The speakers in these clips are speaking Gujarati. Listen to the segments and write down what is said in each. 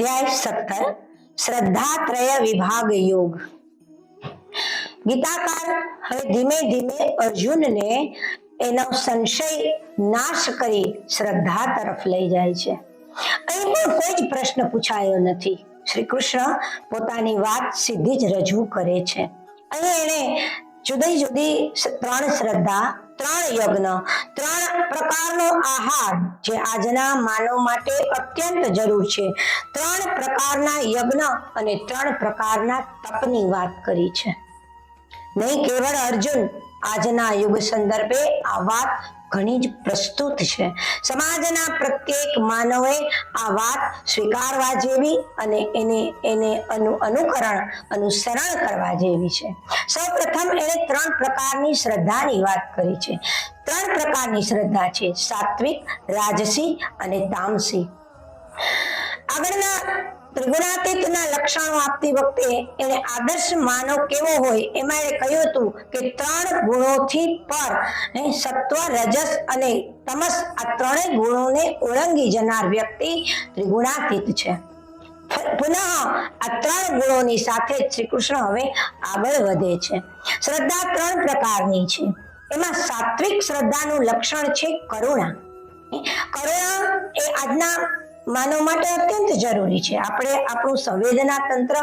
અધ્યાય સત્તર શ્રદ્ધાત્રય વિભાગ યોગ ગીતાકાર હવે ધીમે ધીમે અર્જુનને એનો સંશય નાશ કરી શ્રદ્ધા તરફ લઈ જાય છે. અહીં પણ કોઈ જ પ્રશ્ન પૂછાયો નથી. શ્રી કૃષ્ણ પોતાની વાત સીધી જ રજૂ કરે છે. અહીં એણે જુદી જુદી ત્રણ શ્રદ્ધા ત્રણ યજ્ઞ, ત્રણ પ્રકારનો આહાર જે આજના માનવ માટે અત્યંત જરૂર છે. ત્રણ પ્રકારના યજ્ઞ અને ત્રણ પ્રકારના તપની વાત કરી છે. નહીં, કેવળ અર્જુન આજના યુગ સંદર્ભે આ વાત ઘણી જ પ્રસ્તુત છે. સમાજના પ્રત્યેક માનવે આ વાત સ્વીકારવા જેવી અને એને એને અનુકરણ અનુસરણ કરવા જેવી છે. સૌ પ્રથમ એણે ત્રણ પ્રકારની શ્રદ્ધાની વાત કરી છે. ત્રણ પ્રકારની શ્રદ્ધા છે. સાત્વિક, રાજસી અને તામસી. આગળના ત્રિગુણાતીતના લક્ષણો આપતી વખતે એને આદર્શ માનવ કેવો હોય એમાં એ કહ્યું હતું કે ત્રણ ગુણોથી પર સત્વ, રજસ અને તમસ આ ત્રણેય ગુણોને ઓળંગી જનાર વ્યક્તિ ત્રિગુણાતીત છે. પુનઃ આ ત્રણ ગુણોની સાથે શ્રી કૃષ્ણ હવે આગળ વધે છે. શ્રદ્ધા ત્રણ પ્રકારની છે. એમાં સાત્વિક શ્રદ્ધાનું લક્ષણ છે કરુણા. કરુણા એ આજના માનવ માટે અત્યંત જરૂરી છે. આપણે આપણું સંવેદના તંત્ર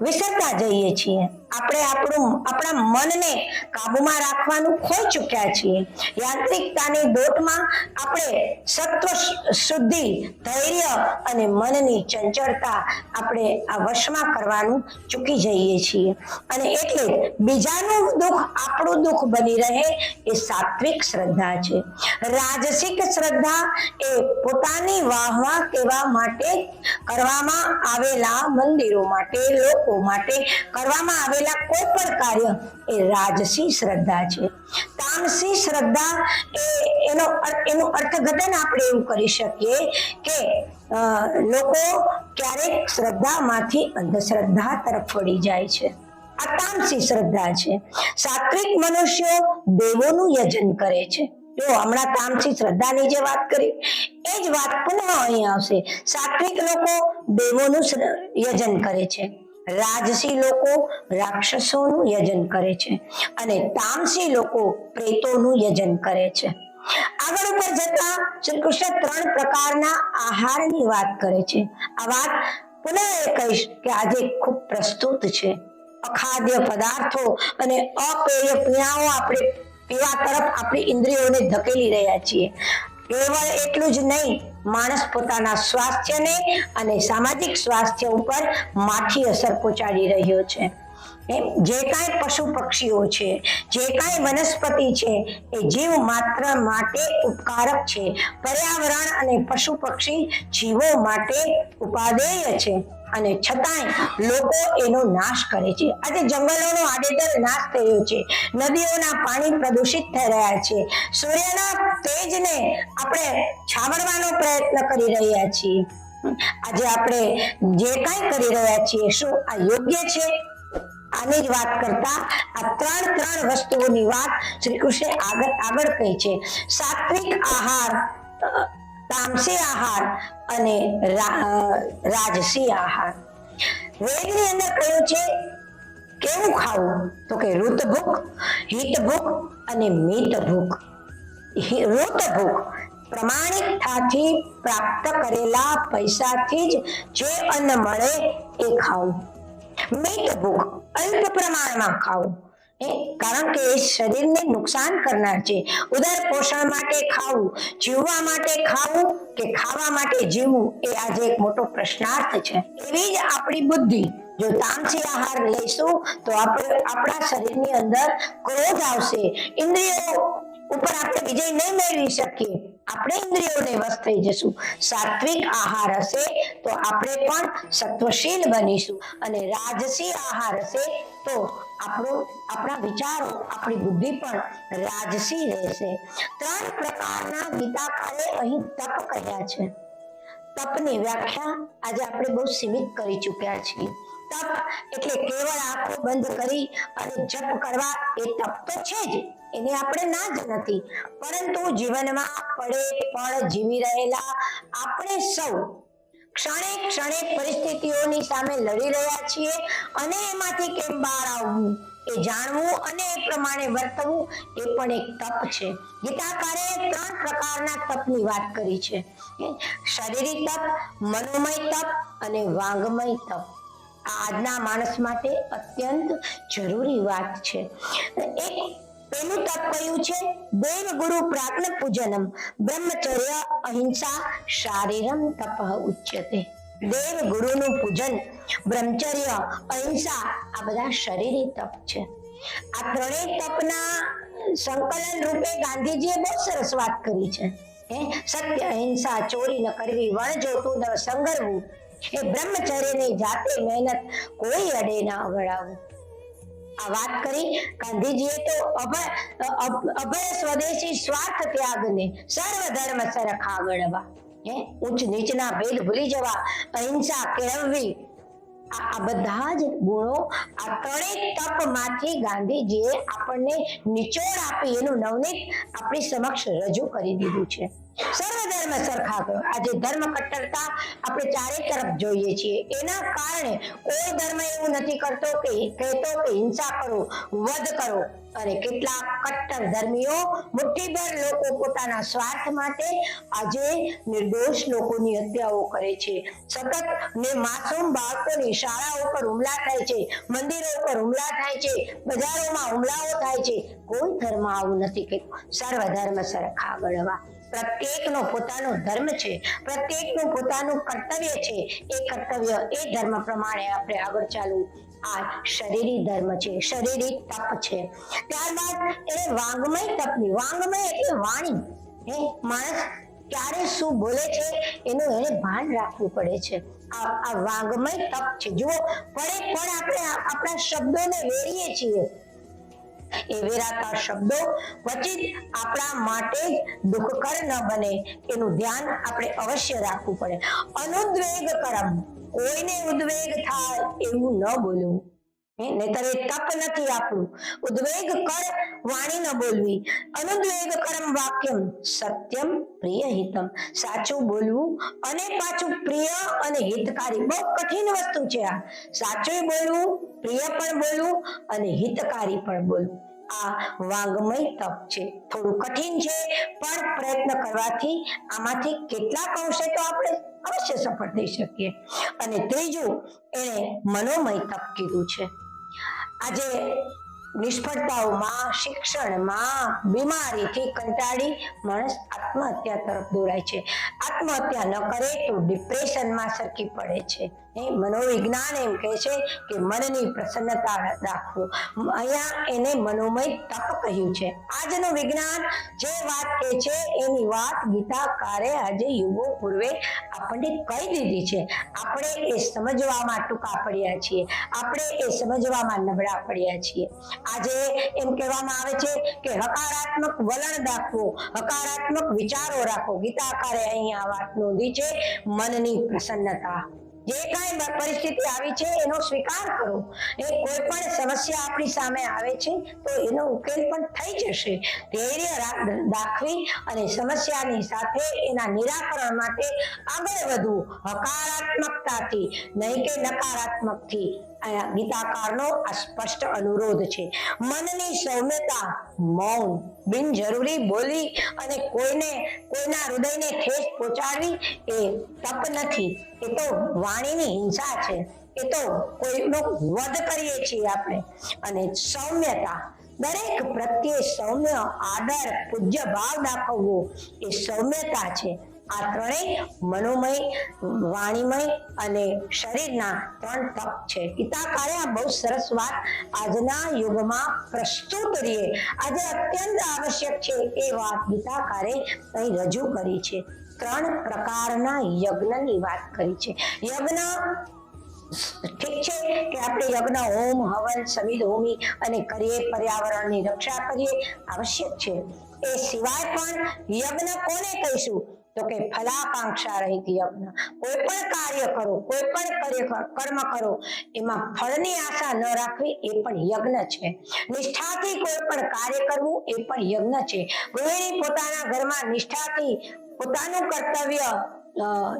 વિસરતા જઈએ છીએ. આપણે આપણું, આપણા મનને કાબુમાં રાખવાનું ખોઈ ચૂક્યા છીએ. યાંત્રિકતાની દોટમાં આપણે સત્વ શુદ્ધિ, ધૈર્ય અને મનની ચંચળતા આપણે આ વશમાં કરવાનું ચૂકી જઈએ છીએ. અને એટલે બીજાનું દુઃખ આપણું દુઃખ બની રહે એ સાત્વિક શ્રદ્ધા છે. રાજસિક શ્રદ્ધા એ પોતાની વાહવા કેવા માટે કરવામાં આવેલા મંદિરો માટે, લોકો માટે કરવામાં આવેલા કોઈ પણ કાર્ય એ રાજસી શ્રદ્ધા છે. તામસી શ્રદ્ધા એ એનો એનું અર્થઘટન આપણે એવું કરી શકીએ કે લોકો ક્યારેક શ્રદ્ધામાંથી અંધશ્રદ્ધા તરફ વળી જાય છે. આ તામસી શ્રદ્ધા છે. સાત્વિક મનુષ્યો દેવોનું યજન કરે છે. જો હમણાં તામસી શ્રદ્ધાની જે વાત કરી, એ જ વાત પુનઃ અહીં આવશે. સાત્વિક લોકો દેવોનું યજન કરે છે. રાજસી લોકો રાક્ષસોનું યજન કરે છે અને તામસી લોકો પ્રેતોનું યજન કરે છે. આગળ ઉપર જતા શ્રી કૃષ્ણ ત્રણ પ્રકારના આહારની વાત કરે છે. આ વાત પુનઃ એ કહીશ કે આજે ખૂબ પ્રસ્તુત છે. અખાદ્ય પદાર્થો અને અપેય પીણાઓ આપણે પીવા તરફ આપણી ઇન્દ્રિયોને ધકેલી રહ્યા છીએ. કેવળ એટલું જ નહીં માણસ પોતાના સ્વાસ્થ્યને અને સામાજિક સ્વાસ્થ્ય ઉપર માઠી અસર પહોંચાડી રહ્યો છે. જે કાંઈ પશુ પક્ષીઓ છે, જે કાંઈ વનસ્પતિ છે, એ જીવ માત્ર માટે ઉપકારક છે. પર્યાવરણ અને પશુ પક્ષી જીવો માટે ઉપાદેય છે. અને છતાંય લોકો એનો નાશ કરે છે. આજે જંગલોનો આડેધડ નાશ થયો છે. નદીઓના પાણી પ્રદૂષિત થઈ રહ્યા છે. સૂર્યના તેજને આપણે છાવરવાનો પ્રયત્ન કરી રહ્યા છીએ. આજે આપણે જે કાંઈ કરી રહ્યા છીએ, શું આ યોગ્ય છે? આની જ વાત કરતા આ ત્રણ ત્રણ વસ્તુઓની વાત શ્રી કૃષ્ણે આગળ આગળ કહી છે. સાત્વિક આહાર તામસી આહાર અને રાજસી આહાર. વેદની અંદર કહ્યું છે, કેવું ખાવું? તો કે ઋત ભૂખ હિત ભૂખ અને મિત ભૂખ ઋત ભૂખ પ્રમાણિકતાથી પ્રાપ્ત કરેલા પૈસાથી જ જે અન્ન મળે એ ખાવું. મિત ભૂખ અલ્પ પ્રમાણમાં ખાવું. કારણ કે એ શરીરને નુકસાન કરનાર છે. ઉદર પોષણ માટે ખાવું, જીવવા માટે ખાવું કે ખાવા માટે જીવવું એ આજે એક મોટો પ્રશ્નાર્થ છે. એવી જ આપણી બુદ્ધિ. જો તામસી આહાર લઈશું, તો આપણે આપણા શરીરની અંદર ક્રોધ આવશે. ઇન્દ્રિયો ઉપર આપણે વિજય નહીં મેળવી શકીએ. આપણે ઇન્દ્રિયોને વશ થઈ જશું. સાત્વિક આહાર હશે, તો આપણે પણ સત્વશીલ બનીશું. અને રાજસી આહાર હશે, તો આપણું, આપણા વિચારો, આપણી બુદ્ધિ પણ રાજસી રહેશે. ત્રણ પ્રકારના ગીતાકારે અહીં તપ કહ્યા છે. તપની વ્યાખ્યા આજે આપણે બહુ સીમિત કરી ચૂક્યા છીએ. તપ એટલે કેવળ આંખો બંધ કરી અને જપ કરવા એ તપ તો છે જ, એને આપણે ના જ નથી. પરંતુ જીવનમાં પડે પળ જીવી રહેલા આપણે સૌ ક્ષણે ક્ષણે પરિસ્થિતિઓની સામે લડી રહ્યા છીએ અને એમાંથી કેમ બહાર આવવું એ જાણવું અને એ પ્રમાણે વર્તવું એ પણ એક તપ છે. ગીતાકારે ત્રણ પ્રકારના તપની વાત કરી છે. શારીરિક તપ, મનોમય તપ અને વાંગમય તપ. આજના માણસ માટે અત્યંત જરૂરી વાત છે. એક પેલું તપ કયું છે. દેવ ગુરુ પ્રાજ્ઞ પૂજનમ. બ્રહ્મચર્ય અહિંસા શારીરમ તપ ઉચ્યતે. દેવ ગુરુનું પૂજન, બ્રહ્મચર્ય, અહિંસા આ બધા શરીરી તપ છે. આ ત્રણેય તપના સંકલન રૂપે ગાંધીજીએ બહુ સરસ વાત કરી છે. હે? સત્ય, અહિંસા, ચોરી ન કરવી, વણ જોતું ન સંગરવું. એ બ્રહ્મચર્યની જાતે મહેનત કોઈ અડે ના અવડાવવું આ વાત કરી. ગાંધીજીએ તો અભય સ્વદેશી સ્વાર્થ ત્યાગને સર્વ ધર્મ સરખા ગણવા, હે? ઉચ્ચ નીચના ભેદ ભૂલી જવા, અહિંસા કેળવવી. આ આ બધા જ ગુણો આ ત્રણેક તપમાંથી ગાંધીજીએ આપણને નિચોડ આપી, એનું નવનીત આપણી સમક્ષ રજૂ કરી દીધું છે. સર્વ ધર્મ સરખા કરો આજે ધર્મ કટ્ટરતા આપણે ચારે તરફ જોઈએ છીએ. એના કારણે કોઈ ધર્મ એવું નથી કરતો કે કહેતો કે હિંસા કરો, વધ કરો. અને કેટલા કટ્ટર ધર્મીઓ મુઠ્ઠીભર લોકો પોતાના સ્વાર્થ માટે આજે નિર્દોષ લોકોની હત્યાઓ કરે છે. સતત ને માસૂમ બાળકોની શાળાઓ પર હુમલા થાય છે, મંદિરો પર હુમલા થાય છે, બજારોમાં હુમલાઓ થાય છે. કોઈ ધર્મ આવું નથી કે સર્વ ધર્મ સરખા ગણવા પ્રત્યેકનો પોતાનો ધર્મ છે, પ્રત્યેકનું પોતાનું કર્તવ્ય છે, એ કર્તવ્ય એ ધર્મ પ્રમાણે આપણે આગળ ચાલવું. આ શરીરી ધર્મ છે, શરીરી તપ છે. ત્યારબાદ એ વાંગમય તપની, વાંગમય એટલે વાણી. હે, માણસ ક્યારે શું બોલે છે, એનું એને ભાન રાખવું પડે છે. આ આ વાંગમય તપ છે. જુઓ પડે પણ આપણે આપણા શબ્દોને વેરીએ છીએ. એ વેરાતા શબ્દો વચિત આપણા માટે દુઃખકર ન બને. એનું ધ્યાન આપણે અવશ્ય રાખવું પડે. અનુદ્વેગ કરમ કોઈને ઉદ્વેગ થાય એવું ન બોલવું. હે, નહીંતર તપ નથી આપવું. ઉદ્વેગ કર વાણી ન બોલવી. અનુદ્વેગ કરમ વાક્યમ સત્યમ પ્રિય હિતમ. સાચું બોલવું અને પાછું પ્રિય અને હિતકારી. બહુ કઠિન વસ્તુ છે આ. સાચું બોલવું પ્રિય પણ બોલવું અને હિતકારી પણ બોલવું. આ વાંગમય તપ છે. થોડું કઠિન છે પણ પ્રયત્ન કરવાથી આમાંથી કેટલાક અંશે તો આપણે અવશ્ય સફળ થઈ શકીએ. અને ત્રીજું એણે મનોમય તપ કીધું છે. આજે નિષ્ફળતાઓમાં, શિક્ષણમાં બીમારીથી કંટાળી માણસ આત્મહત્યા તરફ દોરાય છે. આત્મહત્યા ન કરે તો ડિપ્રેશનમાં સરકી પડે છે. મનોવિજ્ઞાન એમ કહે છે કે મનની પ્રસન્નતા રાખવું. અહીંયા એને મનોમય તપ કહ્યું છે. આજનું વિજ્ઞાન જે વાત કહે છે એની વાત ગીતાકારે આજે યુગો પૂર્વે આપણને કહી દીધી છે. આપણે એ સમજવામાં ટૂંકા પડ્યા છીએ. આપણે એ સમજવામાં નબળા પડ્યા છીએ. આજે એમ કહેવામાં આવે છે કે હકારાત્મક વલણ દાખવો હકારાત્મક વિચારો રાખો. ગીતાકારે અહીંયા આ વાત નોંધી છે, મનની પ્રસન્નતા. જે કાંઈ પરિસ્થિતિ આવી છે, એનો સ્વીકાર કરો. એ કોઈ પણ સમસ્યા આપણી સામે આવે છે, તો એનો ઉકેલ પણ થઈ જશે. ધૈર્ય દાખવી અને સમસ્યાની સાથે એના નિરાકરણ માટે આગળ વધવું હકારાત્મકતાથી, નહીં કે નકારાત્મકથી. ગીતાકારનો આ સ્પષ્ટ અનુરોધ છે. મનની સૌમ્યતા, મૌન, બિનજરૂરી બોલી અને કોઈને, કોઈના હૃદયને ઠેસ પહોંચાડવી એ તપ નથી. એ તો વાણીની હિંસા છે. એ તો કોઈનો વધ કરીએ છીએ આપણે. અને સૌમ્યતા, દરેક પ્રત્યે સૌમ્ય, આદર, પૂજ્ય ભાવ દાખવવો એ સૌમ્યતા છે. આ ત્રણેય મનોમય, વાણીમય અને શરીરના ત્રણ તપ છે. ગીતાકારે આ બહુ સરસ વાત આજના યુગમાં પ્રસ્તુત કરીએ. આજે અત્યંત આવશ્યક છે એ વાત ગીતાકારે અહીં રજૂ કરી છે. ત્રણ પ્રકારના યજ્ઞની વાત કરી છે. યજ્ઞ ઠીક છે કે આપણે યજ્ઞ હોમ, હવન સમિધ હોમી અને કરીએ, પર્યાવરણની રક્ષા કરીએ, આવશ્યક છે. એ સિવાય પણ યજ્ઞ કોને કહીશું? તો કે ફલાકાંક્ષા રહિત યજ્ઞ. કોઈ પણ કાર્ય કરો કોઈ પણ કાર્ય કર્મ કરો એમાં ફળની આશા ન રાખવી એ પણ યજ્ઞ છે. નિષ્ઠાથી કોઈ પણ કાર્ય કરવું એ પણ યજ્ઞ છે. ગૃહિણી પોતાના ઘરમાં નિષ્ઠાથી પોતાનું કર્તવ્ય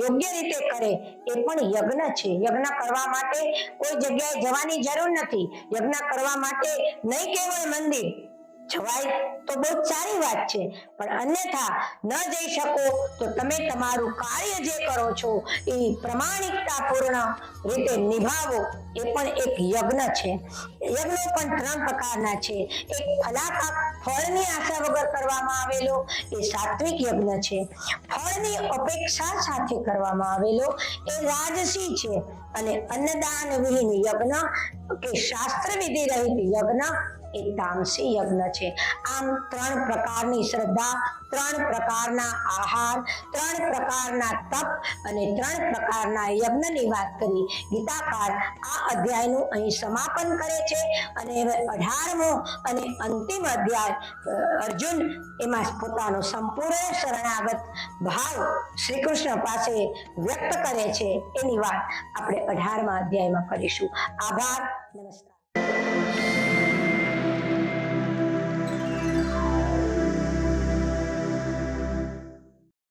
યોગ્ય રીતે કરે એ પણ યજ્ઞ છે. યજ્ઞ કરવા માટે કોઈ જગ્યાએ જવાની જરૂર નથી. યજ્ઞ કરવા માટે નહીં કેવળ મંદિર જવાય તો બહુ સારી વાત છે. પણ અન્યથા ન જઈ શકો તો તમે તમારું કાર્ય જે કરો છો એ પ્રમાણિકતા પૂર્ણ રીતે નિભાવો. એ પણ એક યજ્ઞ છે. યજ્ઞો પણ ત્રણ પ્રકારના છે. એક ફલાકા ફળની આશા વગર કરવામાં આવેલો, એ સાત્વિક યજ્ઞ છે. ફળની અપેક્ષા સાથે કરવામાં આવેલો, એ રાજસી છે. અને અન્નદાન વિહીન યજ્ઞ કે શાસ્ત્ર વિધિ રહિત યજ્ઞ એ તામસી યજ્ઞ છે. આમ ત્રણ પ્રકારની શ્રદ્ધા, ત્રણ પ્રકારના આહાર, ત્રણ પ્રકારના તપ અને ત્રણ પ્રકારના યજ્ઞની વાત કરી. ગીતાકાર આ અધ્યાયનું અહીં સમાપન કરે છે અને અઢારમો અને અંતિમ અધ્યાય અર્જુન એમાં પોતાનો સંપૂર્ણ શરણાગત ભાવ શ્રી કૃષ્ણ પાસે વ્યક્ત કરે છે. એની વાત આપણે અઢારમા અધ્યાયમાં કરીશું. આભાર, નમસ્કાર.